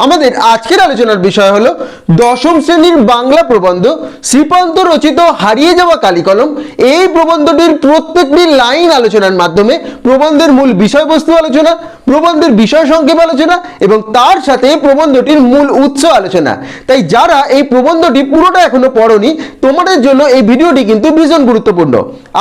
আমাদের আজকের আলোচনার বিষয় হলো দশম শ্রেণির বাংলা প্রবন্ধ শ্রীপান্ত রচিত হারিয়ে যাওয়া কালিকলম। এই প্রবন্ধটির প্রত্যেকটি লাইন আলোচনার মাধ্যমে প্রবন্ধের মূল বিষয়বস্তু আলোচনা, প্রবন্ধের বিষয় সংক্ষেপ আলোচনা এবং তার সাথে প্রবন্ধটির মূল উৎস আলোচনা। তাই যারা এই প্রবন্ধটি পুরোটা এখনও পড়নি, তোমাদের জন্য এই ভিডিওটি কিন্তু ভীষণ গুরুত্বপূর্ণ।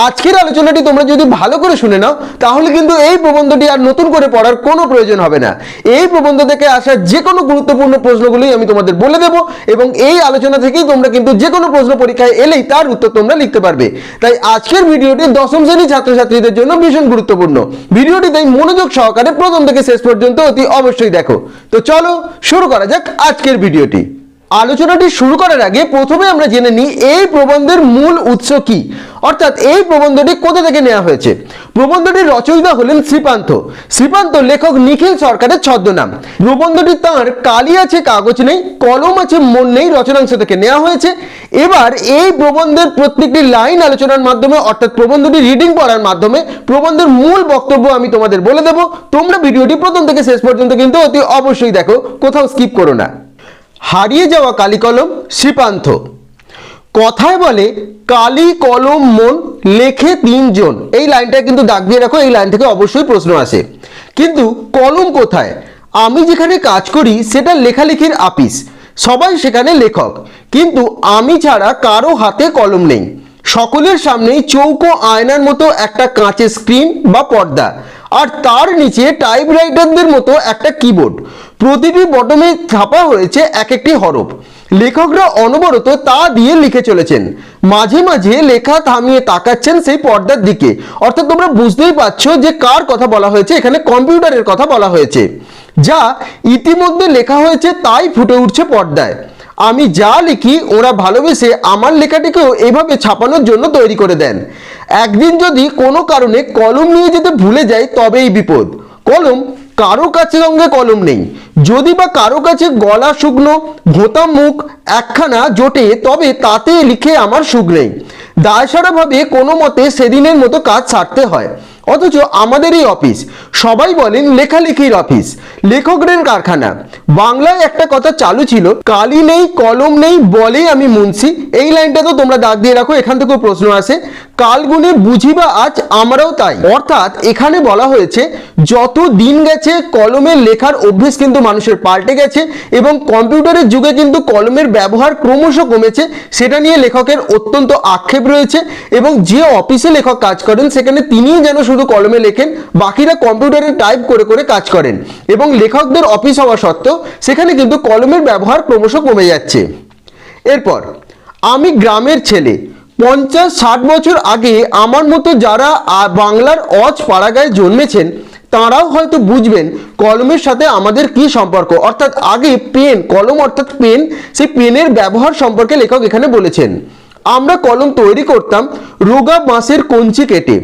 আজকের আলোচনাটি তোমরা যদি ভালো করে শুনে নাও, তাহলে কিন্তু এই প্রবন্ধটি আর নতুন করে পড়ার কোনো প্রয়োজন হবে না। এই প্রবন্ধ থেকে আসা যে কোনো গুরুত্বপূর্ণ প্রশ্নগুলি আমি তোমাদের বলে দেবো এবং এই আলোচনা থেকেই তোমরা কিন্তু যে কোনো প্রশ্ন পরীক্ষায় এলেই তার উত্তর তোমরা লিখতে পারবে। তাই আজকের ভিডিওটি দশম শ্রেণি ছাত্রছাত্রীদের জন্য ভীষণ গুরুত্বপূর্ণ। ভিডিওটি তাই মনোযোগ সহকারে প্রথম থেকে শেষ পর্যন্ত অতি অবশ্যই দেখো। তো চলো শুরু করা যাক আজকের ভিডিওটি। আলোচনাটি শুরু করার আগে প্রথমে আমরা জেনে নিই এই প্রবন্ধের মূল উৎস কি। অর্থাৎ এই প্রবন্ধটি কোথা থেকে নেওয়া হয়েছে? প্রবন্ধটির রচয়িতা হলেন শ্রীপান্ত। শ্রীপান্ত লেখক নিখিল সরকারের ছদ্মনাম। প্রবন্ধটি তাঁর কালি আছে, কাগজ নেই, কলম আছে, মন নেই, রচনাংশ থেকে নেওয়া হয়েছে। এবার এই প্রবন্ধের প্রত্যেকটি লাইন আলোচনার মাধ্যমে, অর্থাৎ প্রবন্ধটি রিডিং পড়ার মাধ্যমে, প্রবন্ধের মূল বক্তব্য আমি তোমাদের বলে দেব। তোমরা ভিডিওটি প্রথম থেকে শেষ পর্যন্ত কিন্তু অতি অবশ্যই দেখো, কোথাও স্কিপ করো না। হারিয়ে যাওয়া কালি কলম শ্রীপান্থ। কথায় বলে, কালি, কলম, মন লেখে তিনজন। এই লাইনটা কিন্তু দাগ দিয়ে রাখো, এই লাইন থেকে অবশ্যই প্রশ্ন আসে। কিন্তু কলম কোথায়? আমি যেখানে কাজ করি, সেটা লেখালেখির আপিস। সবাই সেখানে লেখক। কিন্তু আমি ছাড়া কারও হাতে কলম নেই। সকলের সামনেই চৌকো আয়নার মতো একটা কাঁচের স্ক্রিন বা পর্দা। আর তার নিচে টাইপরাইটারদের মতো একটা কিবোর্ড প্রতিটি বটমে ছাপা হয়েছে এক একটি হরফ। লেখকরা অনবরত তা দিয়ে লিখে চলেছেন। মাঝে মাঝে লেখা থামিয়ে তাকাচ্ছেন সেই পর্দার দিকে। অর্থাৎ তোমরা বুঝতেই পারছ যে কার কথা বলা হয়েছে, এখানে কম্পিউটারের কথা বলা হয়েছে। যা ইতিমধ্যে লেখা হয়েছে তাই ফুটে উঠছে পর্দায়। আমি যা লিখি, ওরা ভালোবেসে আমার লেখাটিকেও এভাবে ছাপানোর জন্য তৈরি করে দেন। একদিন যদি কোনো কারণে কলম নিয়ে যেতে ভুলে যাই, তবেই বিপদ। কলম, কারও কাছে সঙ্গে কলম নেই। যদি বা কারও কাছে গলা শুকনো ভোঁতা মুখ, একখানা জোটে, তবে তাতে লিখে আমার সুখ নেই। দায়সারাভাবে কোনো মতে সেদিনের মতো কাজ ছাড়তে হয়। অথচ আমাদের এই অফিস। সবাই বলেন লেখালেখির অফিস। লেখকদের কারখানা। বাংলায় একটা কথা চালু ছিল, কালি নেই, কলম নেই বলে আমি মুন্সি এই লাইনটা তো তোমরা দাগ দিয়ে রাখো, এখান থেকেও প্রশ্ন আসে। কালগুনে বুঝিবা আজ আমরাও তাই। অর্থাৎ এখানে বলা হয়েছে, যত দিন গেছে কলমের লেখার অভ্যেস কিন্তু মানুষের পাল্টে গেছে এবং কম্পিউটারের যুগে কিন্তু কলমের ব্যবহার ক্রমশ কমেছে, সেটা নিয়ে লেখকের অত্যন্ত আক্ষেপ রয়েছে এবং যে অফিসে লেখক কাজ করেন, সেখানে তিনিই যেন শুধু কলমে লেখেন, বাকিরা কম্পিউটারে টাইপ করে করে কাজ করেন এবং লেখকদের অফিস হওয়া সত্ত্বেও সেখানে কিন্তু কলমের ব্যবহার ক্রমশ কমে যাচ্ছে। এরপর, আমি গ্রামের ছেলে পঞ্চাশ ষাট বছর আগে আমার মতো যারা বাংলার অজ পাড়াগায় জন্মেছেন, তাঁরাও হয়তো বুঝবেন কলমের সাথে আমাদের কি সম্পর্ক। অর্থাৎ আগে পেন, কলম অর্থাৎ পেন, সেই পেনের ব্যবহার সম্পর্কে লেখক এখানে বলেছেন, আমরা কলম তৈরি করতাম রোগা বাঁশের কঞ্চি কেটে।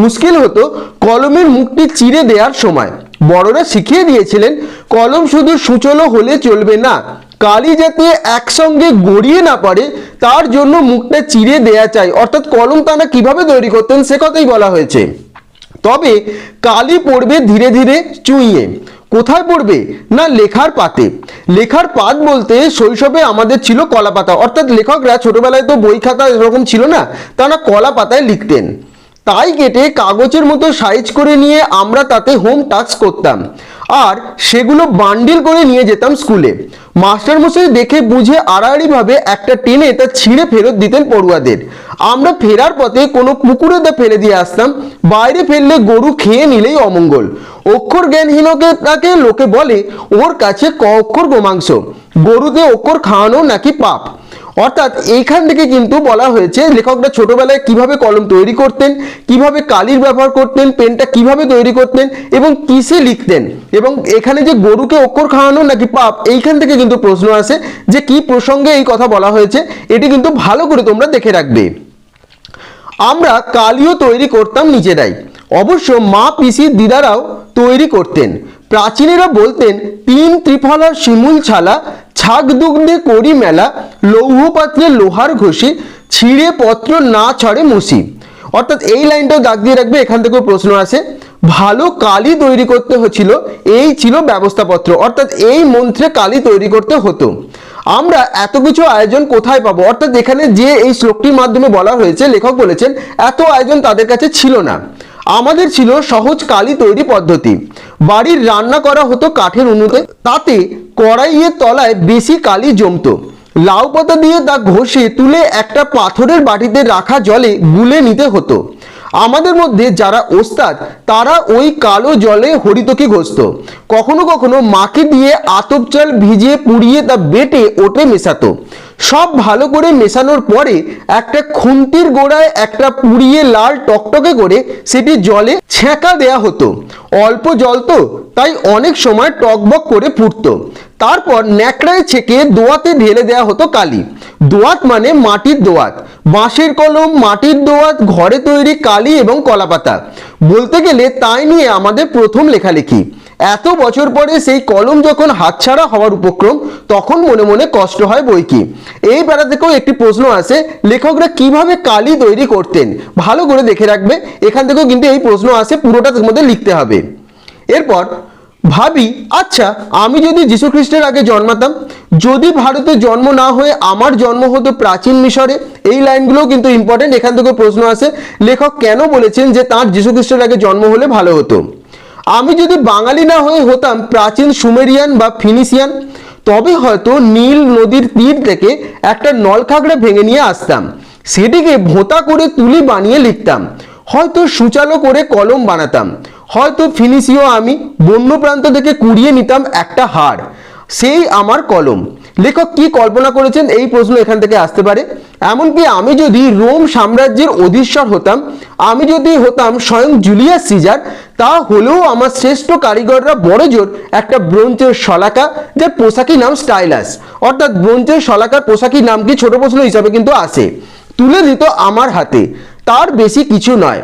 মুশকিল হতো কলমের মুখটি চিরে দেওয়ার সময়। বড়রা শিখিয়ে দিয়েছিলেন, কলম শুধু সুচলো হলে চলবে না। কালি যাতে একসঙ্গে গড়িয়ে না পারে, তার জন্য মুখটা চিরে দেয়া চাই। অর্থাৎ কলম তারা কীভাবে তৈরি করতেন, সে কথাই বলা হয়েছে। তবে কালি পড়বে ধীরে ধীরে চুইয়ে। কোথায় পড়বে? না লেখার পাতে। লেখার পাত বলতে শৈশবে আমাদের ছিল কলা পাতা অর্থাৎ লেখকরা ছোটবেলায় তো বই খাতা এরকম ছিল না, তারা কলা পাতায় লিখতেন। তাই কেটে কাগজের মতো সাইজ করে নিয়ে আমরা তাতে হোম টাস্ক করতাম। আর সেগুলো বান্ডিল করে নিয়ে যেতাম স্কুলে মাস্টারমশাই দেখে বুঝে আড়াআড়িভাবে একটা টেনে তা ছিঁড়ে ফেরত দিতেন পড়ুয়াদের। আমরা ফেরার পথে কোনো পুকুরে তা ফেলে দিয়ে আসতাম। বাইরে ফেললে গরু খেয়ে নিলেই অমঙ্গল। অক্ষর জ্ঞানহীনকে তাকে লোকে বলে, ওর কাছে ক অক্ষর গোমাংস। গরুতে অক্ষর খাওয়ানো নাকি পাপ? অর্থাৎ এইখান থেকে কিন্তু বলা হয়েছে লেখকরা ছোটবেলায় কীভাবে কলম তৈরি করতেন, কীভাবে কালির ব্যবহার করতেন, পেনটা কীভাবে তৈরি করতেন এবং কিসে লিখতেন এবং এখানে যে গরুকে অক্ষর খাওয়ানো নাকি পাপ, এইখান থেকে কিন্তু প্রশ্ন আসে যে কি প্রসঙ্গে এই কথা বলা হয়েছে, এটি কিন্তু ভালো করে তোমরা দেখে রাখবে। আমরা কালিও তৈরি করতাম নিজেরাই, অবশ্য মা পিসি দিদারাও তৈরি করতেন। প্রাচীনেরা বলতেন, তিন ত্রিফলা শিমুল ছালা ছাগ দুগ্ধে করি মেলা লৌহ পাত্রে লোহার ঘষি, ছিঁড়ে পত্র না ছড়ে মুসি। অর্থাৎ এই লাইনটাও দাগ দিয়ে রাখবে, এখান থেকেও প্রশ্ন আসে। ভালো কালি তৈরি করতে হচ্ছিল, এই ছিল ব্যবস্থাপত্র। অর্থাৎ এই মন্ত্রে কালি তৈরি করতে হতো। আমরা এত কিছু আয়োজন কোথায় পাবো? অর্থাৎ এখানে যে এই শ্লোকটির মাধ্যমে বলা হয়েছে, লেখক বলেছেন, এত আয়োজন তাদের কাছে ছিল না। আমাদের ছিল সহজ কালি তৈরি পদ্ধতি। বাড়ির রান্না করা হতো কাঠের উনুতে তাতে কড়াইয়ের তলায় বেশি কালি জমতো। লাউ পাতা দিয়ে তা ঘষে তুলে একটা পাথরের বাটিতে রাখা জলে গুলে নিতে হতো। আমাদের মধ্যে যারা ওস্তাদ, তারা ওই কালো জলে হরিতকি ঘষত। কখনো কখনো মাকে দিয়ে আতপ চাল ভিজিয়ে পুড়িয়ে তা বেটে ওটে মেশাতো। সব ভালো করে মেশানোর পরে একটা খুন্তির গোড়ায় একটা পুড়িয়ে লাল টকটকে করে সেটি জলে ছেঁকা দেয়া হতো। অল্প জল তো, তাই অনেক সময় টকবক করে ফুটতো তারপর ন্যাকড়ায় ছেঁকে দোয়াতে ঢেলে দেওয়া হতো কালি। দোয়াত মানে মাটির দোয়াত। বাঁশের কলম, মাটির দোয়াত, ঘরে তৈরি কালি এবং কলাপাতা। বলতে গেলে তাই নিয়ে আমাদের প্রথম লেখালেখি। এত বছর পরে সেই কলম যখন হাতছাড়া হওয়ার উপক্রম, তখন মনে মনে কষ্ট হয় বই কি। এই বেড়া থেকেও একটি প্রশ্ন আছে লেখকরা কীভাবে কালি তৈরি করতেন? ভালো করে দেখে রাখবে, এখান থেকেও কিন্তু এই প্রশ্ন আসে, পুরোটা মধ্যে লিখতে হবে। এরপর, ভাবি আচ্ছা আমি যদি যীশু খ্রিস্টের আগে জন্মাতাম, যদি ভারতে জন্ম না হয়ে আমার জন্ম হতো প্রাচীন মিশরে? এই লাইনগুলোও কিন্তু ইম্পর্টেন্ট এখান থেকে প্রশ্ন আসে, লেখক কেন বলেছেন যে তার যীশু খ্রিস্টের আগে জন্ম হলে ভালো হতো? আমি যদি বাঙালি না হয়ে হতাম প্রাচীন সুমেরিয়ান বা ফিনিসিয়ান তবে হয়তো নীল নদীর তীর থেকে একটা নলখাগড়া ভেঙে নিয়ে আসতাম। সেটিকে ভোঁতা করে তুলি বানিয়ে লিখতাম। হয়তো সুচালো করে কলম বানাতাম। হয়তো ফিনিশিও আমি বন্য প্রান্ত থেকে কুড়িয়ে নিতাম একটা হাড়। সেই আমার কলম। লেখক কি কল্পনা করেছেন? এই প্রশ্ন এখান থেকে আসতে পারে। এমনকি আমি যদি রোম সাম্রাজ্যের অধীশ্বর হতাম, আমি যদি হতাম স্বয়ং জুলিয়াস সিজার, তা হলেও আমার শ্রেষ্ঠ কারিগররা বড় জোর একটা ব্রোঞ্জের শলাকা যার পোশাকি নাম স্টাইলাস। অর্থাৎ ব্রোঞ্জের শলাকার পোশাকি নাম কি ছোট প্রশ্ন হিসাবে কিন্তু আসে। তুলে দিত আমার হাতে। তার বেশি কিছু নয়।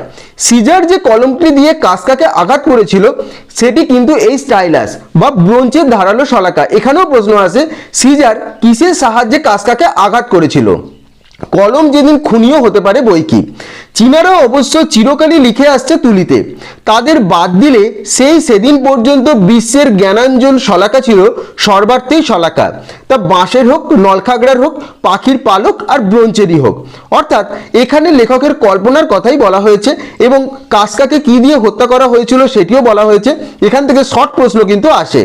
সিজার যে কলমটি দিয়ে কাসকাকে আঘাত করেছিল, সেটি কিন্তু এই স্টাইলাস বা ব্রোঞ্চের ধারালো শলাকা। এখানেও প্রশ্ন আসে, সিজার কিসের সাহায্যে কাসকাকে আঘাত করেছিল? কলম যেদিন খুনিও হতে পারে বই কি। চীনারাও অবশ্য চিরকালই লিখে আসছে তুলিতে। তাদের বাদ দিলে সেই সেদিন পর্যন্ত বিশ্বের জ্ঞানাঞ্জন শলাকা ছিল সর্বার্থেই শলাকা। তা বাঁশের হোক, নলখাগড়ার হোক, পাখির পালক আর ব্রোঞ্চেরই হোক। অর্থাৎ এখানে লেখকের কল্পনার কথাই বলা হয়েছে এবং কাসকাকে কি দিয়ে হত্যা করা হয়েছিল সেটিও বলা হয়েছে। এখান থেকে শর্ট প্রশ্ন কিন্তু আসে।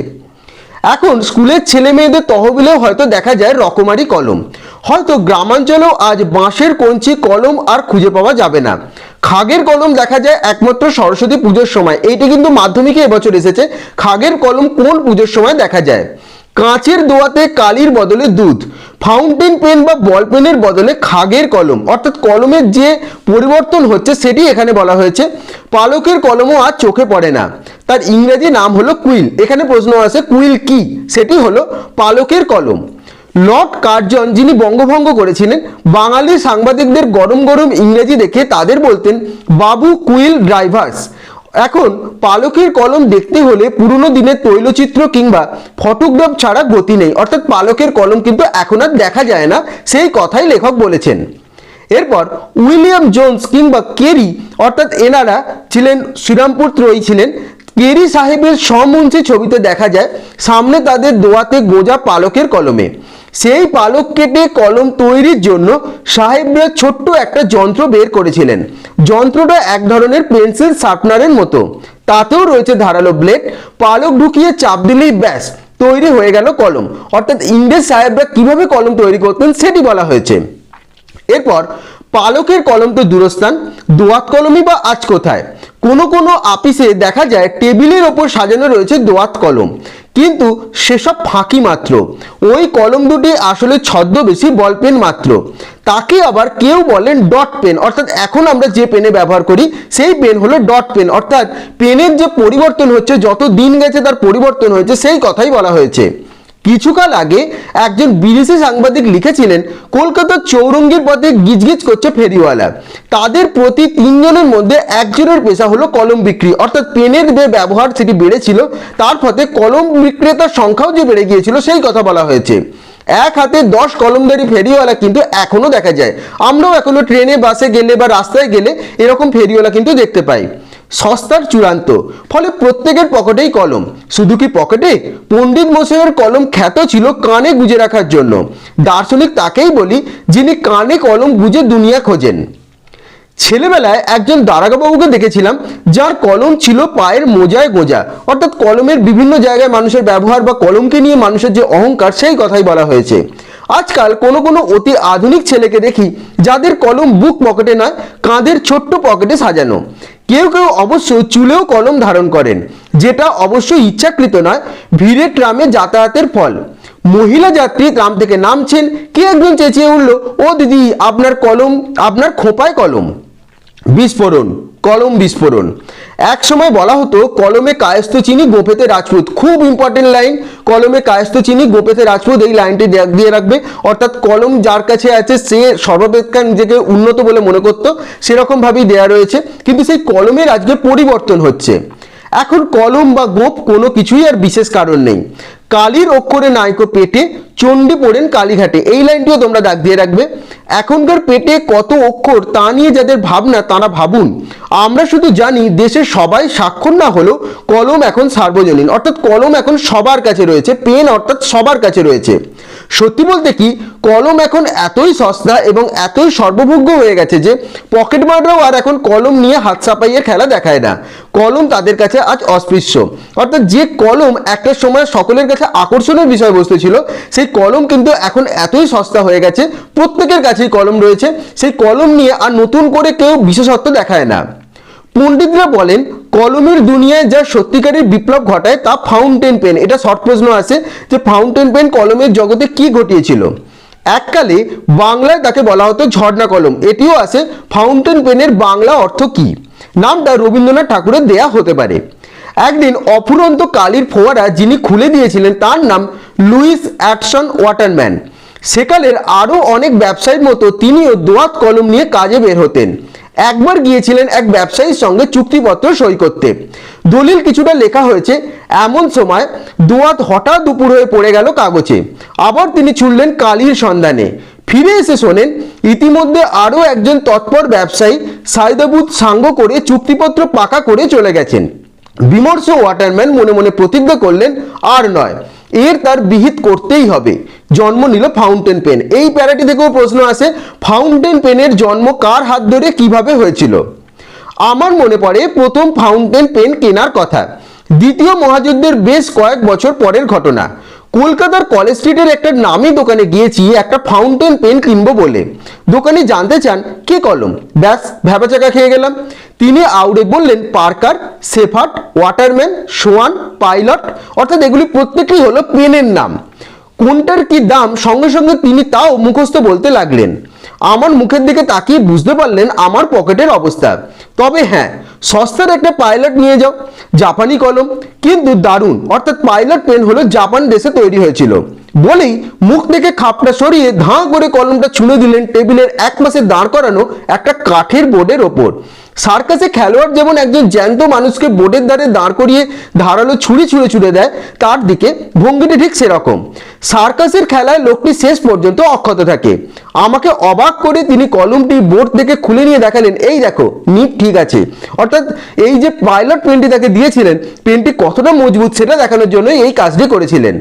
এখন স্কুলের ছেলে মেয়েদের তহবিলেও হয়তো দেখা যায় রকমারি কলম। হয়তো গ্রামাঞ্চলেও আজ বাঁশের কঞ্চি, কলম আর খুঁজে পাওয়া যাবে না। খাগের কলম দেখা যায় একমাত্র সরস্বতী পুজোর সময়। এইটি কিন্তু মাধ্যমিকে এবছর এসেছে। খাগের কলম কোন পুজোর সময় দেখা যায়? কাঁচের দোয়াতে কালির বদলে দুধ। ফাউন্টেন পেন বা বল পেনের বদলে খাগের কলম, অর্থাৎ কলমের যে পরিবর্তন হচ্ছে সেটি এখানে বলা হয়েছে। পালকের কলমও আর চোখে পড়ে না। তার ইংরেজি নাম হলো কুইল এখানে প্রশ্ন আছে কুইল কি? সেটি হলো পালকের কলম। লর্ড কার্জন যিনি বঙ্গভঙ্গ করেছিলেন, বাঙালি সাংবাদিকদের গরম গরম ইংরেজি দেখে তাদের বলতেন, বাবু কুইল ড্রাইভার্স এখন পালকের কলম দেখতে হলে পুরনো দিনের তৈলচিত্র কিংবা ফটোগ্রাফ ছাড়া গতি নেই। অর্থাৎ পালকের কলম কিন্তু এখন আর দেখা যায় না, সেই কথাই লেখক বলেছেন। এরপর উইলিয়াম জোন্স কিংবা কেরি, অর্থাৎ এনারা ছিলেন শ্রীরামপুর ত্রয়ী ছিলেন কেরি সাহেবের সমুঞ্চে ছবিতে দেখা যায়, সামনে তাদের দোয়াতে গোজা পালকের কলমে। সেই পালক কেটে কলম তৈরির জন্য সাহেবরা ছোট্ট একটা যন্ত্র বের করেছিলেন। যন্ত্রটা এক ধরনের পেন্সিল শার্পনারের মতো। তাতেও রয়েছে ধারালো ব্লেড। পালক ঢুকিয়ে চাপ দিলেই ব্যাস, তৈরি হয়ে গেল কলম। অর্থাৎ ইংরেজ সাহেবরা কীভাবে কলম তৈরি করতেন সেটি বলা হয়েছে। এরপর পালকের কলম তো দূরস্থান, দোয়াত কলমই বা আজ কোথায়? কোনো কোনো আপিসে দেখা যায় টেবিলের ওপর সাজানো রয়েছে দোয়াত কলম। কিন্তু সেসব ফাঁকি মাত্র। ওই কলম দুটি আসলে ছদ্মবেশী বল পেন মাত্র। তাকে আবার কেউ বলেন ডট পেন। অর্থাৎ এখন আমরা যে পেনে ব্যবহার করি, সেই পেন হলো ডট পেন। অর্থাৎ পেনের যে পরিবর্তন হচ্ছে, যত দিন গেছে তার পরিবর্তন হয়েছে, সেই কথাই বলা হয়েছে। কিছুকাল আগে একজন বিদেশি সাংবাদিক লিখেছিলেন কলকাতার চৌরঙ্গির পথে গিজগিজ করছে ফেরিওয়ালা। তাদের প্রতি তিনজনের মধ্যে একজনের পেশা হলো কলম বিক্রি। অর্থাৎ পেনের যে ব্যবহার সেটি বেড়েছিল, তার ফলে কলম বিক্রেতার সংখ্যাও যে বেড়ে গিয়েছিল, সেই কথা বলা হয়েছে। এক হাতে দশ কলমদারি ফেরিওয়ালা কিন্তু এখনও দেখা যায়। আমরাও এখনও ট্রেনে, বাসে গেলে বা রাস্তায় গেলে এরকম ফেরিওয়ালা কিন্তু দেখতে পাই। সস্তার চূড়ান্ত, ফলে প্রত্যেকের পকেটেই কলম। শুধু কি পকেটে? পণ্ডিত মশাইয়ের কলম খ্যাত ছিল কানে গুজে রাখার জন্য। দার্শনিক তাকেই বলি যিনি কানে কলম গুজে দুনিয়া খোঁজেন। ছেলেবেলায় একজন দারাগাবাবুকে দেখেছিলাম, যার কলম ছিল পায়ের মোজায় গোজা। অর্থাৎ কলমের বিভিন্ন জায়গায় মানুষের ব্যবহার বা কলমকে নিয়ে মানুষের যে অহংকার, সেই কথাই বলা হয়েছে। আজকাল কোনো কোনো অতি আধুনিক ছেলেকে দেখি, যাদের কলম বুক পকেটে নয়, কাঁধের ছোট্ট পকেটে সাজানো। কেউ কেউ অবশ্য চুলেও কলম ধারণ করেন, যেটা অবশ্য ইচ্ছাকৃত নয়, ভিড়ে ট্রামে যাতায়াতের ফল। মহিলা যাত্রী ট্রাম থেকে নামছেন, কে একজন চেঁচিয়ে উঠল, ও দিদি, আপনার কলম, আপনার খোপায় কলম। বিস্ফোরণ। কলম বিস্ফোরণ। এক সময় বলা হতো, কলমে কায়স্ত চিনি গোপেতে রাজপুত। খুব ইম্পর্টেন্ট লাইন কলমে কায়স্ত চিনি গোপেতে রাজপুত, এই লাইনটি দিয়ে রাখবে। অর্থাৎ কলম যার কাছে আছে, সে সর্বাপেক্ষা নিজেকে উন্নত বলে মনে করতো সেরকম ভাবেই দেয়া রয়েছে। কিন্তু সেই কলমের আজকে পরিবর্তন হচ্ছে। এখন কলম বা গোপ কোনো কিছুই আর বিশেষ কারণ নেই। কালির অক্ষরে নায়ক পেটে চণ্ডী পড়েন কালীঘাটে। এই লাইনটিও তোমরা দাগ দিয়ে রাখবে। এখনকার পেটে কত অক্ষর তা নিয়ে যাদের ভাবনা, তারা ভাবুন। আমরা শুধু জানি দেশের সবাই স্বাক্ষর না হলেও কলম এখন সার্বজনীন। অর্থাৎ কলম এখন সবার কাছে রয়েছে, পেন অর্থাৎ সবার কাছে রয়েছে। সত্যি বলতে কি, কলম এখন এতই সস্তা এবং এতই সর্বভোগ্য হয়ে গেছে যে পকেট মাররাও আর এখন কলম নিয়ে হাত সাপাইয়ে খেলা দেখায় না। কলম তাদের কাছে আজ অস্পৃশ্য। অর্থাৎ যে কলম একটা সময় সকলের কাছে আকর্ষণের বিষয়বস্তু ছিল। সেই কলম কিন্তু এখন এতই সস্তা হয়ে গেছে, প্রত্যেকের কাছেই কলম রয়েছে। সেই কলম নিয়ে আর নতুন করে কেউ বিশেষত্ব দেখায় না। পণ্ডিতরা বলেন, কলমের দুনিয়ায় যা সত্যিকারের বিপ্লব ঘটায় তা ফাউন্টেন পেন এটা শর্ট প্রশ্ন আছে যে ফাউন্টেন পেন কলমের জগতে কি ঘটিয়েছিল? এককালে বাংলায় তাকে বলা হতো ঝর্ণা কলম। এটিও আছে ফাউন্টেন পেনের বাংলা অর্থ কি? নামটা রবীন্দ্রনাথ ঠাকুরের দেয়া হতে পারে। একদিন অফুরন্ত কালির ফোয়ারা যিনি খুলে দিয়েছিলেন তার নাম লুইস অ্যাটসন ওয়াটারম্যান। সেকালের আরও অনেক ব্যবসায়ীর মতো তিনিও দোয়াত কলম নিয়ে কাজে বের হতেন। একবার গিয়েছিলেন এক ব্যবসায়ীর সঙ্গে চুক্তিপত্র সই করতে। দলিল কিছুটা লেখা হয়েছে, এমন সময় দোয়াত হঠাৎ দুপুর হয়ে পড়ে গেল কাগজে। আবার তিনি ছুটলেন কালির সন্ধানে। ফিরে এসে শোনেন, ইতিমধ্যে আরও একজন তৎপর ব্যবসায়ী সাইদাবুদ সাঙ্গ করে চুক্তিপত্র পাকা করে চলে গেছেন। বিমর্ষ ওয়াটারম্যান মনে মনে প্রতিজ্ঞা করলেন, আর নয়, এর তার বিহিত করতেই হবে। জন্ম নিল ফাউন্টেন পেন। এই প্যারাটি থেকেও প্রশ্ন আসে, ফাউন্টেন পেনের জন্ম কার হাত ধরে কীভাবে হয়েছিল? আমার মনে পড়ে, প্রথম ফাউন্টেন পেন কেনার কথা। দ্বিতীয় মহাযুদ্ধের বেশ কয়েক বছর পরের ঘটনা। কলকাতার কলেজ স্ট্রিটের একটা নামি দোকানে গিয়েছি, একটা ফাউন্টেন পেন কিনবো বলে। দোকানে জানতে চান, কে কলম? ব্যাস, ভ্যাবাচাকা খেয়ে গেলাম। তিনি আউড়ে বললেন, Parker Sheaffer Waterman, Swan, Pilot, অর্থাৎ এগুলি প্রত্যেকই হলো পেনের নাম। কোনটার কি দাম? সঙ্গে সঙ্গে তিনি তাও মুখস্থ বলতে লাগলেন। আমার মুখের দিকে তাকিয়ে বুঝতে পারলেন আমার পকেটের অবস্থা। তবে হ্যাঁ সস্তার একটা পাইলট নিয়ে যাও। জাপানি কলম, কিন্তু দারুণ। অর্থাৎ পাইলট পেন হলো জাপান দেশে তৈরি হয়েছিল। বলেই মুখ থেকে খাপটা সরিয়ে ধাঁ করে কলমটা ছুঁড়ে দিলেন টেবিলের এক মাসে দাঁড় করানো একটা কাঠের বোর্ডের ওপর। সার্কাসে খেলোয়াড় যেমন একজন জ্যান্ত মানুষকে বোর্ডের দ্বারে দাঁড় করিয়ে ধারালো ছুরি ছুঁড়ে ছুঁড়ে দেয়, তার দিকে ভঙ্গিটি ঠিক সেরকম। সার্কাসের খেলায় লোকটি শেষ পর্যন্ত অক্ষত থাকে। আমাকে অবাক করে তিনি কলমটি বোর্ড থেকে খুলে নিয়ে দেখালেন, এই দেখো, নিট ঠিক আছে। অর্থাৎ এই যে পাইলট পেনটি তাকে দিয়েছিলেন, পেনটি কতটা মজবুত সেটা দেখানোর জন্য এই কাজটি করেছিলেন।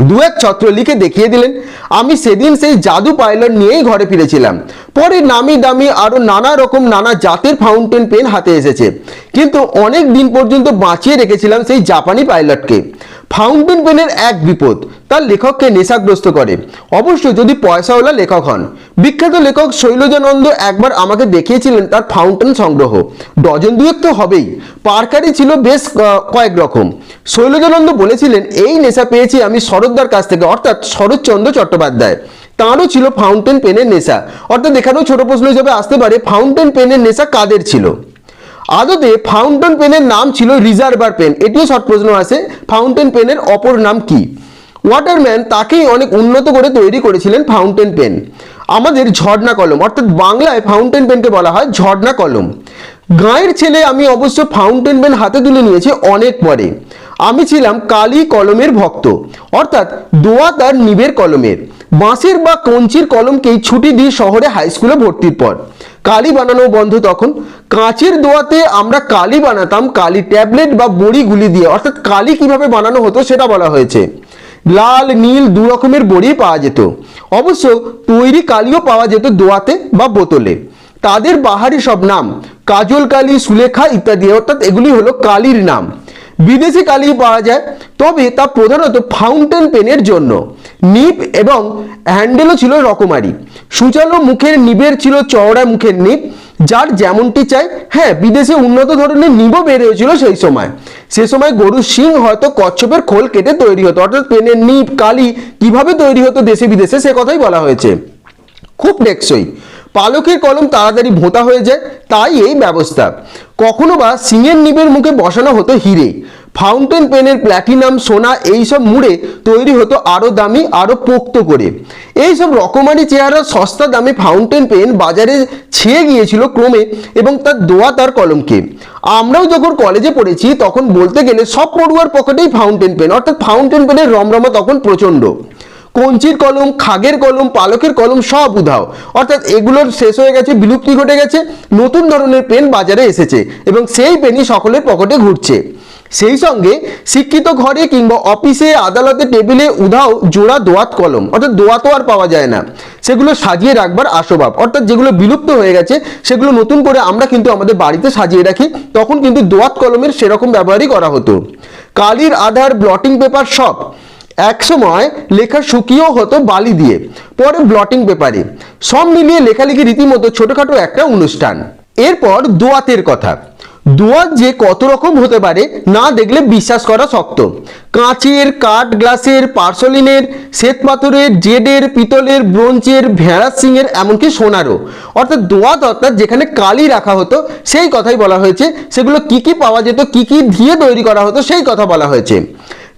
দু এক ছত্র লিখে দেখিয়ে দিলেন। আমি সেদিন সেই জাদু পাইলট নিয়েই ঘরে ফিরেছিলাম। পরে নামি দামি আরও নানা রকম নানা জাতের ফাউন্টেন পেন হাতে এসেছে। কিন্তু অনেক দিন পর্যন্ত বাঁচিয়ে রেখেছিলাম সেই জাপানি পাইলটকে। ফাউন্টেন পেনের এক বিপদ। তার লেখককে নেশাগ্রস্ত করে। অবশ্য যদি পয়সাওয়ালা লেখক হন, বিখ্যাত লেখক শৈলজানন্দ একবার আমাকে দেখিয়েছিলেন তার ফাউন্টেন সংগ্রহ। ডজন দুয়েক তো হবেই। পার্কারই ছিল বেশ কয়েক রকম। শৈলজানন্দ বলেছিলেন, এই নেশা পেয়েছি আমি শরৎদার কাছ থেকে। অর্থাৎ শরৎচন্দ্র চট্টোপাধ্যায়। তাঁরও ছিল ফাউন্টেন পেনের নেশা। অর্থাৎ এখানেও ছোট প্রশ্ন হিসেবে আসতে পারে, ফাউন্টেন পেনের নেশা কাদের ছিল? আদতে ফাউন্টেন পেনের নাম ছিল রিজার্ভার পেন এটিও শর্ট প্রশ্ন আছে। ফাউন্টেন পেনের অপর নাম কি? ওয়াটারম্যান তাকেই অনেক উন্নত করে তৈরি করেছিলেন ফাউন্টেন পেন আমাদের ঝর্ণা কলম, অর্থাৎ বাংলায় ফাউন্টেন পেনকে বলা হয় ঝর্ণা কলম। গাঁয়ের ছেলে আমি অবশ্য ফাউন্টেন পেন হাতে তুলে নিয়েছি অনেক পরে। আমি ছিলাম কালি কলমের ভক্ত, অর্থাৎ দোয়া তার নিবের কলমের। বাঁশের বা কঞ্চির কলমকেই ছুটি দিই শহরে হাই স্কুলে ভর্তির পর। কালি বানানো বন্ধ তখন। কাঁচের দোয়াতে আমরা কালি বানাতাম, কালি ট্যাবলেট বা বড়ি গুলি দিয়ে। অর্থাৎ কালি কীভাবে বানানো হতো সেটা বলা হয়েছে। লাল, নীল দু রকমের বড়ি পাওয়া যেত। অবশ্য তৈরি কালিও পাওয়া যেত দোয়াতে বা বোতলে। তাদের বাহারি সব নাম, কাজল কালি, সুলেখা ইত্যাদি। অর্থাৎ এগুলি হলো কালির নাম। বিদেশি কালি পাওয়া যায়। তবে তা প্রধানত ফাউন্টেন পেনের জন্য। নিব এবং হ্যান্ডেলও ছিল রকমারি। সুচালো মুখের নিবের ছিল চওড়া মুখের নিব যার যেমনটি চাই হ্যাঁ বিদেশে উন্নত ধরনের নিবও বের হয়েছিল সেই সময়। সে সময় গরুর শিং হয়তো কচ্ছপের খোল কেটে তৈরি হতো। অর্থাৎ পেনের নিব কালি কীভাবে তৈরি হতো দেশে বিদেশে সে কথাই বলা হয়েছে। খুব টেকসই। পালকের কলম তাড়াতাড়ি ভোঁতা হয়ে যায়, তাই এই ব্যবস্থা। কখনো বা সিংয়ের নিবের মুখে বসানো হতো হিরে। ফাউন্টেন পেনের প্ল্যাটিনাম, সোনা এইসব মুড়ে তৈরি হতো আরও দামি আরও পোক্ত করে। এইসব রকমারি চেহারা সস্তা দামে ফাউন্টেন পেন বাজারে ছেয়ে গিয়েছিল ক্রমে, এবং তার দোয়া তার কলমকে। আমরাও যখন কলেজে পড়েছি, তখন বলতে গেলে সব পড়ুয়ার পকেটেই ফাউন্টেন পেন, অর্থাৎ ফাউন্টেন পেনের রমরমা তখন প্রচণ্ড। কঞ্চির কলম, খাগের কলম, পালকের কলম সব উধাও। অর্থাৎ এগুলোর শেষ হয়ে গেছে, বিলুপ্তি ঘটে গেছে, নতুন ধরনের পেন বাজারে এসেছে এবং সেই পেনই সকলের পকেটে ঘুরছে। সেই সঙ্গে শিক্ষিত ঘরে কিংবা অফিসে, আদালতে, টেবিলে উধাও জোড়া দোয়াত কলম, অর্থাৎ দোয়াতও আর পাওয়া যায় না। সেগুলো সাজিয়ে রাখবার আসবাব, অর্থাৎ যেগুলো বিলুপ্ত হয়ে গেছে, সেগুলো নতুন করে আমরা কিন্তু আমাদের বাড়িতে সাজিয়ে রাখি, তখন কিন্তু দোয়াত কলমের সেরকম ব্যবহারই করা হতো। কালির আধার, ব্লটিং পেপার সব। একসময় লেখা শুকিয়েও হতো বালি দিয়ে, পরে ব্লটিং পেপারে। সব মিলিয়ে লেখালেখি রীতিমতো ছোটোখাটো একটা অনুষ্ঠান। এরপর দোয়াতের কথা। দোয়াত যে কত রকম হতে পারে, না দেখলে বিশ্বাস করা শক্ত। কাঁচের, কাঠ গ্লাসের, পার্সলিনের, শ্বেত পাথরের, জেডের, পিতলের, ব্রোঞ্জের ভেড়া সিংয়ের এমনকি সোনারও। অর্থাৎ দোয়াত অর্থাৎ যেখানে কালি রাখা হতো, সেই কথাই বলা হয়েছে। সেগুলো কি কি পাওয়া যেত, কি কি দিয়ে তৈরি করা হতো, সেই কথা বলা হয়েছে।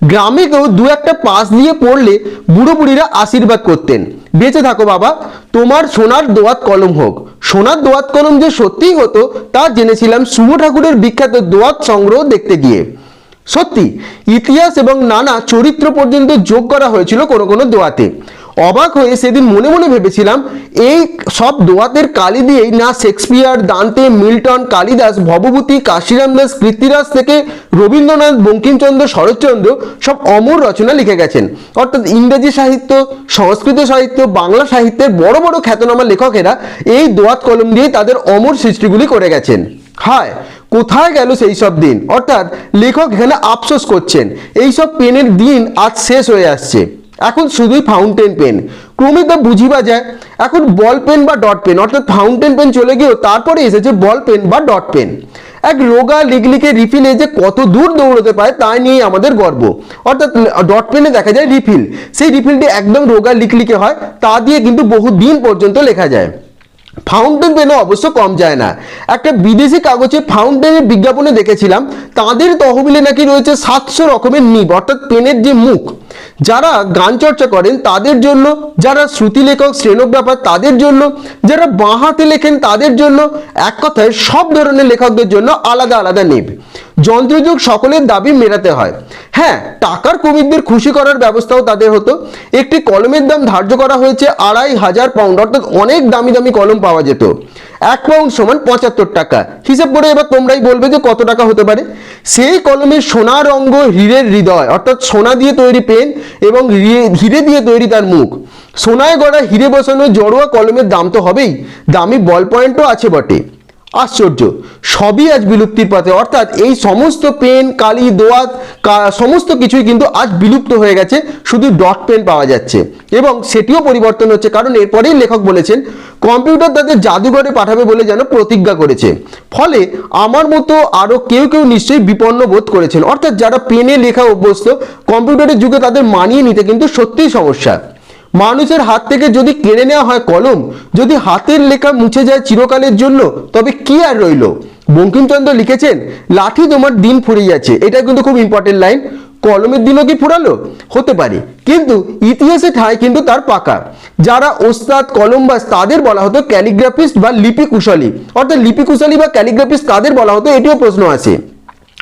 গ্রামে কেউ দু একটা পাশ দিয়ে পড়লে বুড়ো বুড়িরা আশীর্বাদ করতেন। বেঁচে থাকো বাবা, তোমার সোনার দোয়াত কলম হোক। সোনার দোয়াত কলম যে সত্যিই হতো, তা জেনেছিলাম শুভ ঠাকুরের বিখ্যাত দোয়াত সংগ্রহ দেখতে গিয়ে। সত্যি, ইতিহাস এবং নানা চরিত্র পর্যন্ত যোগ করা হয়েছিল কোনো কোনো দোয়াতে। অবাক হয়ে সেদিন মনে মনে ভেবেছিলাম, এই সব দোয়াতের কালি দিয়েই না Shakespeare, Dante, Milton, Kalidas, Bhavabhuti, Kashiram Das Krittiraj থেকে রবীন্দ্রনাথ, বঙ্কিমচন্দ্র, শরৎচন্দ্র সব অমর রচনা লিখে গেছেন। অর্থাৎ ইংরেজি সাহিত্য, সংস্কৃত সাহিত্য, বাংলা সাহিত্যের বড় বড় খ্যাতনামা লেখকেরা এই দোয়াত কলম দিয়ে তাদের অমর সৃষ্টিগুলি করে গেছেন। হায়, কোথায় গেল সেই সব দিন? অর্থাৎ লেখক এখানে আফসোস করছেন। এই সব পেনের দিন আজ শেষ হয়ে আসছে। এখন শুধুই ফাউন্টেন পেন ক্রমে তা বুঝিবা যায় এখন বল পেন বা ডট পেন অর্থাৎ ফাউন্টেন পেন চলে গিয়েও তারপরে এসেছে বল পেন বা ডট পেন এক রোগা লিগলিকে রিফিলে যে কত দূর দৌড়তে পারে তা নিয়েই আমাদের গর্ব। অর্থাৎ ডট পেনে দেখা যায় রিফিল সেই রিফিলটি একদম রোগা লিকলিকে হয়, তা দিয়ে কিন্তু বহু দিন পর্যন্ত লেখা যায়। ফাউন্টেন পেনও অবশ্য কম যায় না। একটা বিদেশি কাগজে ফাউন্টেনের বিজ্ঞাপনে দেখেছিলাম, তাদের তহবিলে নাকি রয়েছে সাতশো রকমের নিব, অর্থাৎ পেনের যে মুখ। যারা গান চর্চা করেন, তাদের জন্য, যারা শ্রুতি লেখক স্টেনোগ্রাফার তাদের জন্য, যারা বাঁহাতে লেখেন, তাদের জন্য এক কথায় সব ধরনের লেখকদের জন্য আলাদা আলাদা নিব। যন্ত্রযোগ সকলের দাবি মেটাতে হয়। হ্যাঁ টাকার কবিদের খুশি করার ব্যবস্থাও তাদের হতো। একটি কলমের দাম ধার্য করা হয়েছে আড়াই হাজার পাউন্ড, অর্থাৎ অনেক দামি দামি কলম পাওয়া যেত। এক পাউন্ড সমান পঁচাত্তর টাকা। হিসাব করে এবার তোমরাই বলবে যে কত টাকা হতে পারে। সেই কলমের সোনার অঙ্গ হীরের হৃদয়, অর্থাৎ সোনা দিয়ে তৈরি পেন এবং হিরে- দিয়ে তৈরি তার মুখ। সোনায় গড়া হীরে বসানো জড়োয়া কলমের দাম তো হবেই। দামি বল পয়েন্টও আছে বটে। আশ্চর্য। সবই আজ বিলুপ্তির পথে। অর্থাৎ এই সমস্ত পেন, কালি, দোয়াত সমস্ত কিছুই কিন্তু আজ বিলুপ্ত হয়ে গেছে। শুধু ডট পেন পাওয়া যাচ্ছে। এবং সেটিও পরিবর্তন হচ্ছে। কারণ এরপরেই লেখক বলেছেন, কম্পিউটার তাদের জাদুঘরে পাঠাবে বলে যেন প্রতিজ্ঞা করেছে। ফলে আমার মতো আরও কেউ কেউ নিশ্চয়ই বিপন্ন বোধ করেছেন। অর্থাৎ যারা পেনে লেখা অভ্যস্ত, কম্পিউটারের যুগে তাদের মানিয়ে নিতে কিন্তু সত্যিই সমস্যা। মানুষের হাত থেকে যদি কেড়ে নেওয়া হয় কলম, যদি হাতের লেখা মুছে যায় চিরকালের জন্য, তবে কি আর রইল? বঙ্কিমচন্দ্র লিখেছেন, লাঠি তোমার দিন ফুরিয়ে যাচ্ছে। এটা কিন্তু খুব ইম্পর্টেন্ট লাইন কলমের দিনও কি ফুরালো? হতে পারে। কিন্তু ইতিহাসে ঠাঁই কিন্তু তার পাকা। যারা ওস্তাদ কলমবাস তাদের বলা হতো ক্যালিগ্রাফিস্ট বা লিপি কুশলী অর্থাৎ লিপি কুশলী বা ক্যালিগ্রাফিস্ট তাদের বলা হতো, এটিও প্রশ্ন আছে।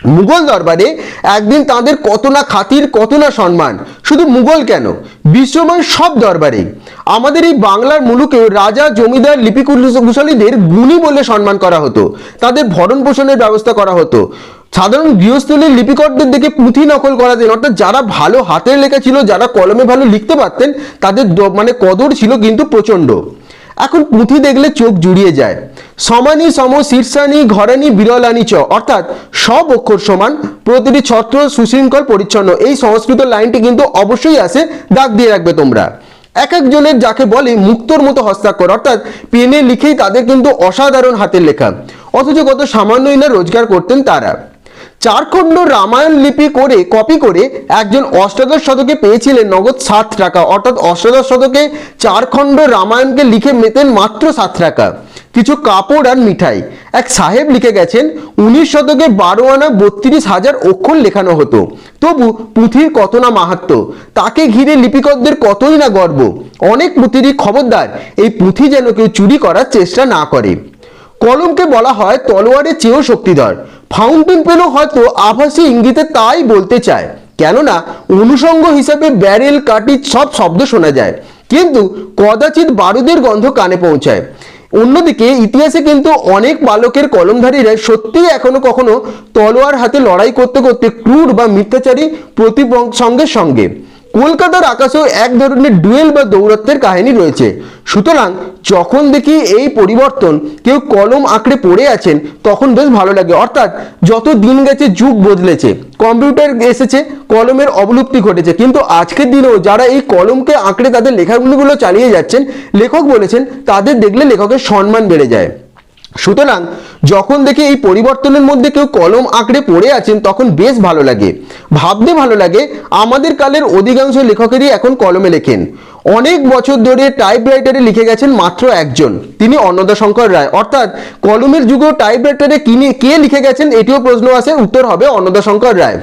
মুঘল দরবারে একদিন তাদের কত না খাতির, কত না সম্মান। শুধু মুঘল কেন? বিশ্বময় সব দরবারে। আমাদের এই বাংলার মুলুকে রাজা, জমিদার লিপি কুশলীদের গুণী বলে সম্মান করা হতো। তাদের ভরণ পোষণের ব্যবস্থা করা হতো। সাধারণ গৃহস্থলীর লিপিকরদের দিকে পুঁথি নকল করা যেন, অর্থাৎ যারা ভালো হাতের লেখা ছিল, যারা কলমে ভালো লিখতে পারতেন, তাদের মানে কদর ছিল কিন্তু প্রচণ্ড। এখন পুঁথি দেখলে চোখ জুড়িয়ে যায়। সমানি সম শীর্ষানি ঘরানি বিরলানি চ। অর্থাৎ সব অক্ষর সমান, প্রতিটি ছত্র সুশৃঙ্খল পরিচ্ছন্ন। এই সংস্কৃত লাইনটি কিন্তু অবশ্যই আসে, দাগ দিয়ে রাখবে তোমরা। এক একজনের যাকে বলে মুক্তর মতো হস্তাক্ষর, অর্থাৎ পেনে লিখেই তাদের কিন্তু অসাধারণ হাতের লেখা। অথচ কত সামান্যই না রোজগার করতেন তারা। চারখণ্ড রামায়ণ লিপি করে কপি করে একজন অষ্টাদশ শতকে পেয়েছিলেন নগদ সাত টাকা। অর্থাৎ অষ্টাদশ শতকে চারখণ্ড রামায়ণকে লিখে মেতেন মাত্র সাত টাকা। কিছু কাপড় আর মিঠাই। এক সাহেব লিখে গেছেন, উনিশ শতকে বারো আনা বত্রিশ হাজার অক্ষর লেখানো হতো। তবু পুঁথির কত না মাহাত্ম? তাকে ঘিরে লিপিকরদের কতই না গর্ব? অনেক পুঁথিরই খবরদার এই পুঁথি যেন কেউ চুরি করার চেষ্টা না করে। কলমকে বলা হয় তলোয়ারের চেয়েও শক্তিধর। ফাউন্টেন পেনও হয়তো আভাসী ইঙ্গিতে তাই বলতে চায়। কেননা, অনুষঙ্গ হিসাবে ব্যারেল কাটি সব শব্দ শোনা যায়, কিন্তু কদাচিৎ বারুদের গন্ধ কানে পৌঁছায়। অন্যদিকে, ইতিহাসে কিন্তু অনেক বালকের কলমধারীরা সত্যিই এখনও কখনো তলোয়ার হাতে লড়াই করতে করতে ক্রূর বা মিথ্যাচারী প্রতিপ, সঙ্গে সঙ্গে। কলকাতার আকাশেও এক ধরনের ডুয়েল বা দৌরত্বের কাহিনী রয়েছে। সুতরাং যখন দেখি এই পরিবর্তন, কেউ কলম আঁকড়ে পড়ে আছেন, তখন বেশ ভালো লাগে। অর্থাৎ যত দিন গেছে, যুগ বদলেছে। কম্পিউটার এসেছে, কলমের অবলুপ্তি ঘটেছে। কিন্তু আজকের দিনেও যারা এই কলমকে আঁকড়ে তাদের লেখাগুলিগুলো চালিয়ে যাচ্ছেন, লেখক বলেছেন, তাদের দেখলে লেখকের সম্মান বেড়ে যায়। সুতরাং যখন দেখি এই পরিবর্তনের মধ্যে কেউ কলম আঁকড়ে পড়ে আছেন, তখন বেশ ভালো লাগে। ভাবতে ভালো লাগে, আমাদের কালের অধিকাংশ লেখকেরই এখন কলমে লেখেন। অনেক বছর ধরে টাইপরাইটারে লিখে গেছেন মাত্র একজন, তিনি অন্নদাশঙ্কর রায়। অর্থাৎ কলমের যুগেও টাইপরাইটারে কিনে কে লিখে গেছেন, এটিও প্রশ্ন আছে উত্তর হবে অন্নদাশঙ্কর রায়।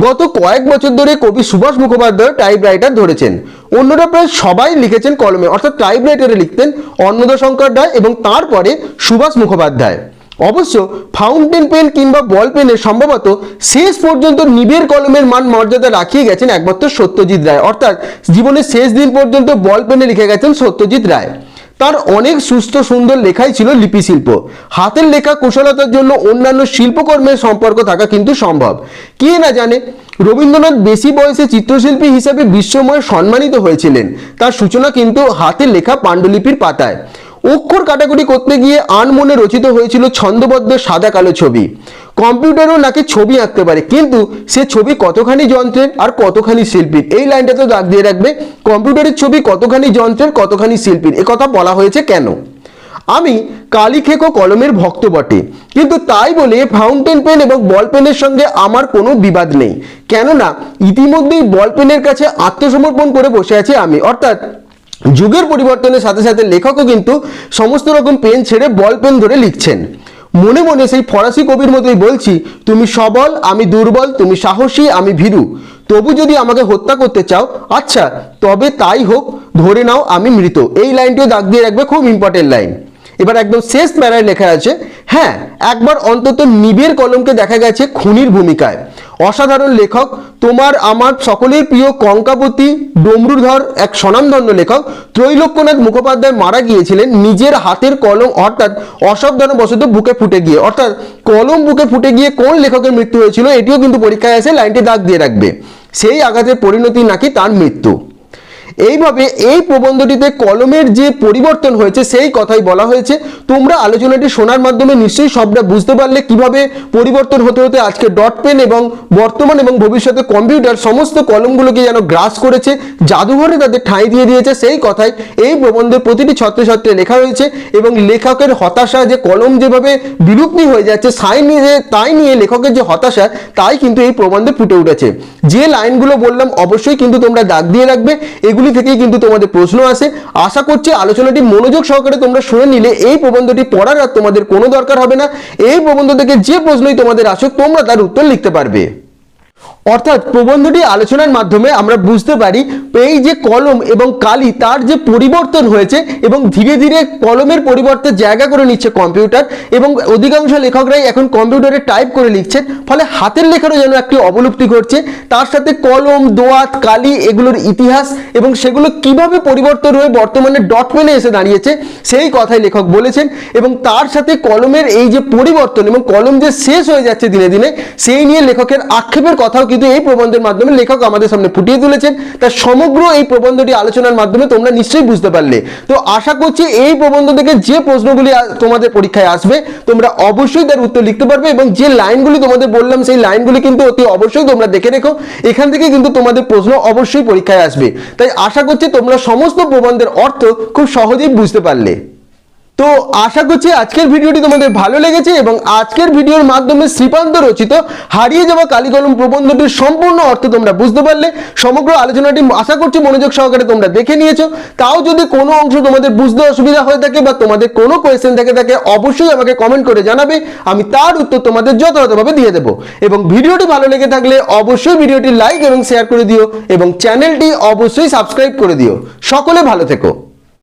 গত কয়েক বছর ধরে কবি সুভাষ মুখোপাধ্যায় টাইপরাইটার ধরেছেন। অন্যরা প্রায় সবাই লিখেছেন কলমে, অর্থাৎ টাইপরাইটারে লিখতেন অন্নদাশঙ্কর রায় এবং তারপরে সুভাষ মুখোপাধ্যায়। অবশ্য ফাউন্টেন পেন কিংবা বল পেনে সম্ভবত শেষ পর্যন্ত নিবের কলমের মান মর্যাদা রাখিয়ে গেছেন একমাত্র সত্যজিৎ রায়। অর্থাৎ জীবনের শেষ দিন পর্যন্ত বল পেনে লিখে গেছেন সত্যজিৎ রায়। তার অনেক সুস্থ সুন্দর লেখাই ছিল লিপি শিল্প হাতের লেখা কুশলতার জন্য অন্যান্য শিল্পকর্মের সম্পর্ক থাকা কিন্তু সম্ভব। কে না জানে, রবীন্দ্রনাথ বেশি বয়সে চিত্রশিল্পী হিসাবে বিশ্বময় সম্মানিত হয়েছিলেন। তার সূচনা কিন্তু হাতের লেখা পাণ্ডুলিপির পাতায়। অক্ষর কাটাকুটি করতে গিয়ে আনমনে রচিত হয়েছিল ছন্দবদ্ধ সাদা কালো ছবি। কম্পিউটারও নাকি ছবি আঁকতে পারে, কিন্তু সে ছবি কতখানি যন্ত্রের আর কতখানি শিল্পীর? এই লাইনটা তো দাগ দিয়ে রাখবে, কম্পিউটারের ছবি কতখানি যন্ত্রের, কতখানি শিল্পীর? কথা বলা হয়েছে কেন? আমি কালিখেকো কলমের ভক্ত বটে, কিন্তু তাই বলে ফাউন্টেন পেন এবং বল পেনের সঙ্গে আমার কোনো বিবাদ নেই। কেননা, ইতিমধ্যেই বল পেনের কাছে আত্মসমর্পণ করে বসে আছি আমি। অর্থাৎ যুগের পরিবর্তনের সাথে সাথে লেখকও কিন্তু সমস্ত রকম পেন ছেড়ে বল পেন ধরে লিখছেন। মনে মনে সেই ফরাসি কবির মতোই বলছি, তুমি সবল, আমি দুর্বল, তুমি সাহসী, আমি ভীরু। তবু যদি আমাকে হত্যা করতে চাও আচ্ছা তবে তাই হোক, ধরে নাও আমি মৃত। এই লাইনটিও দাগ দিয়ে রাখবে খুব ইম্পর্টেন্ট লাইন। এবার একদম শেষ প্যারায় লেখা আছে হ্যাঁ একবার অন্তত নিবের কলমকে দেখা গেছে খুনির ভূমিকায়। অসাধারণ লেখক, তোমার আমার সকলের প্রিয় কঙ্কাবতী ডমরুধর, এক স্বনামধন্য লেখক। ত্রৈলোক্যনাথ মুখোপাধ্যায় মারা গিয়েছিলেন, নিজের হাতের কলম, অর্থাৎ অসাবধানবশত বুকে ফুটে গিয়ে। অর্থাৎ কলম বুকে ফুটে গিয়ে কোন লেখকের মৃত্যু হয়েছিল, এটিও কিন্তু পরীক্ষায় এসে লাইনটি দাগ দিয়ে রাখবে। সেই আঘাতের পরিণতি নাকি তার মৃত্যু? এইভাবে এই প্রবন্ধটিতে কলমের যে পরিবর্তন হয়েছে, সেই কথাই বলা হয়েছে। তোমরা আলোচনাটি শোনার মাধ্যমে নিশ্চয়ই সবটা বুঝতে পারলে কীভাবে পরিবর্তন হতে হতে আজকে ডট পেন এবং বর্তমান এবং ভবিষ্যতে কম্পিউটার সমস্ত কলমগুলোকে যেন গ্রাস করেছে, জাদুঘরে তাদের ঠাঁই দিয়ে দিয়েছে, সেই কথাই এই প্রবন্ধের প্রতিটি ছত্রছত্রে লেখা হয়েছে এবং লেখকের হতাশা যে কলম যেভাবে বিলুপ্তি হয়ে যাচ্ছে, সাই নিয়ে তাই নিয়ে লেখকের যে হতাশা, তাই কিন্তু এই প্রবন্ধে ফুটে উঠেছে। যে লাইনগুলো বললাম, অবশ্যই কিন্তু তোমরা দাগ দিয়ে রাখবে। এগুলি থেকেই কিন্তু তোমাদের প্রশ্ন আসে। আশা করছি আলোচনাটি মনোযোগ সহকারে তোমরা শুনে নিলে। এই প্রবন্ধটি পড়ার আর তোমাদের কোনো দরকার হবে না। এই প্রবন্ধ থেকে যে প্রশ্নই তোমাদের আসুক, তোমরা তার উত্তর লিখতে পারবে। অর্থাৎ প্রবন্ধটি আলোচনার মাধ্যমে আমরা বুঝতে পারি এই যে কলম এবং কালি, তার যে পরিবর্তন হয়েছে এবং ধীরে ধীরে কলমের পরিবর্তে জায়গা করে নিচ্ছে কম্পিউটার এবং অধিকাংশ লেখকরাই এখন কম্পিউটারে টাইপ করে লিখছেন, ফলে হাতের লেখারও যেন একটি অবলুপ্তি ঘটছে। তার সাথে কলম, দোয়াত, কালি এগুলোর ইতিহাস এবং সেগুলো কীভাবে পরিবর্তন হয়ে বর্তমানে ডট পেনে এসে দাঁড়িয়েছে, সেই কথাই লেখক বলেছেন এবং তার সাথে কলমের এই যে পরিবর্তন এবং কলম যে শেষ হয়ে যাচ্ছে দিনে দিনে, সেই নিয়ে লেখকের আক্ষেপের কথাও কিন্তু এই প্রবন্ধের মাধ্যমে লেখক আমাদের সামনে ফুটিয়ে তুলেছেন। তার সমগ্র এই প্রবন্ধটি আলোচনার মাধ্যমে তোমরা নিশ্চয়ই বুঝতে পারলে। তো আশা করছি এই প্রবন্ধ থেকে যে প্রশ্নগুলি তোমাদের পরীক্ষায় আসবে, তোমরা অবশ্যই তার উত্তর লিখতে পারবে এবং যে লাইনগুলি তোমাদের বললাম, সেই লাইনগুলি কিন্তু অতি অবশ্যই তোমরা দেখে রেখো। এখান থেকে কিন্তু তোমাদের প্রশ্ন অবশ্যই পরীক্ষায় আসবে। তাই আশা করছি তোমরা সমস্ত প্রবন্ধের অর্থ খুব সহজেই বুঝতে পারলে। তো আশা করছি আজকের ভিডিওটি তোমাদের ভালো লেগেছে এবং আজকের ভিডিওর মাধ্যমে শ্রীপান্ত রচিত হারিয়ে যাওয়া কালিকলম প্রবন্ধটির সম্পূর্ণ অর্থ তোমরা বুঝতে পারলে। সমগ্র আলোচনাটি আশা করছি মনোযোগ সহকারে তোমরা দেখে নিয়েছো। তাও যদি কোনো অংশ তোমাদের বুঝতে অসুবিধা হয়ে থাকে বা তোমাদের কোনো কোয়েশ্চেন থেকে থাকে, অবশ্যই আমাকে কমেন্ট করে জানাবে। আমি তার উত্তর তোমাদের যথাযথভাবে দিয়ে দেবো। এবং ভিডিওটি ভালো লেগে থাকলে অবশ্যই ভিডিওটি লাইক এবং শেয়ার করে দিও এবং চ্যানেলটি অবশ্যই সাবস্ক্রাইব করে দিও। সকলে ভালো থেকো।